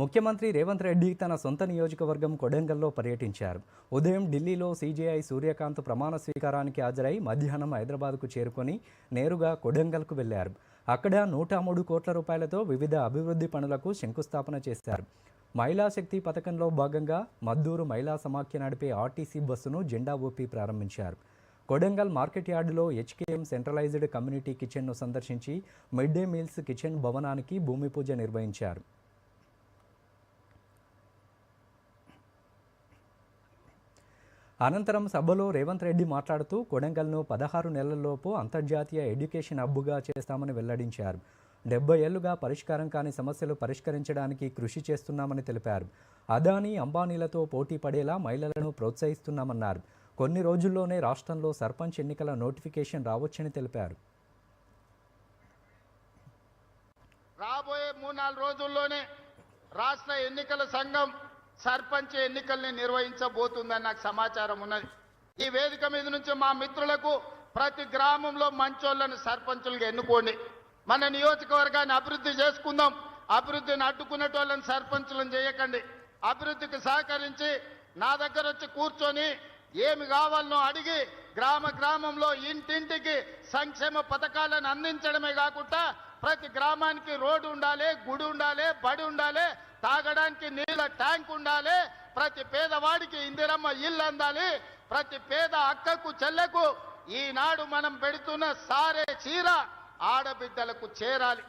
ముఖ్యమంత్రి రేవంత్ రెడ్డి తన సొంత నియోజకవర్గం కొడంగల్లో పర్యటించారు. ఉదయం ఢిల్లీలో సీజేఐ సూర్యకాంత్ ప్రమాణ స్వీకారానికి హాజరై మధ్యాహ్నం హైదరాబాద్కు చేరుకొని నేరుగా కొడంగల్కు వెళ్ళారు. అక్కడ నూట మూడు కోట్ల రూపాయలతో వివిధ అభివృద్ధి పనులకు శంకుస్థాపన చేశారు. మహిళా శక్తి పథకంలో భాగంగా మద్దూరు మహిళా సమాఖ్య నడిపే ఆర్టీసీ బస్సును జెండా ఊపి ప్రారంభించారు. కొడంగల్ మార్కెట్ యార్డులో హెచ్కేఎం సెంట్రలైజ్డ్ కమ్యూనిటీ కిచెన్ను సందర్శించి మిడ్ డే మీల్స్ కిచెన్ భవనానికి భూమి పూజ నిర్వహించారు. అనంతరం సభలో రేవంత్ రెడ్డి మాట్లాడుతూ కొడంగల్ను పదహారు నెలల్లోపు అంతర్జాతీయ ఎడ్యుకేషన్ హబ్బుగా చేస్తామని వెల్లడించారు. డెబ్బై ఏళ్ళుగా పరిష్కారం కాని సమస్యలు పరిష్కరించడానికి కృషి చేస్తున్నామని తెలిపారు. అదానీ అంబానీలతో పోటీ పడేలా మహిళలను ప్రోత్సహిస్తున్నామన్నారు. కొన్ని రోజుల్లోనే రాష్ట్రంలో సర్పంచ్ ఎన్నికల నోటిఫికేషన్ రావచ్చని తెలిపారు. రాబోయే మూడు నాలుగు రోజుల్లోనే రాష్ట్ర ఎన్నికల సంఘం సర్పంచ్ ఎన్నికల్ని నిర్వహించబోతుందని నాకు సమాచారం ఉన్నది. ఈ వేదిక మీద నుంచి మా మిత్రులకు ప్రతి గ్రామంలో మంచోళ్ళను సర్పంచులుగా ఎన్నుకోండి. మన నియోజకవర్గాన్ని అభివృద్ధి చేసుకుందాం. అభివృద్ధిని అడ్డుకునేటోళ్ళని సర్పంచులను చేయకండి. అభివృద్ధికి సహకరించి నా దగ్గర వచ్చి కూర్చొని ఏమి కావాలనో అడిగి గ్రామ గ్రామంలో ఇంటింటికి సంక్షేమ పథకాలను అందించడమే కాకుండా ప్రతి గ్రామానికి రోడ్డు ఉండాలి గుడి ఉండాలి బడి ఉండాలి తాగడానికి నీళ్ళ ట్యాంక్ ఉండాలి ప్రతి పేదవాడికి ఇందిరమ్మ ఇల్లు అందాలి ప్రతి పేద అక్కకు చెల్లెకు ఈనాడు మనం పెడుతున్న సారే చీర ఆడబిడ్డలకు చేరాలి.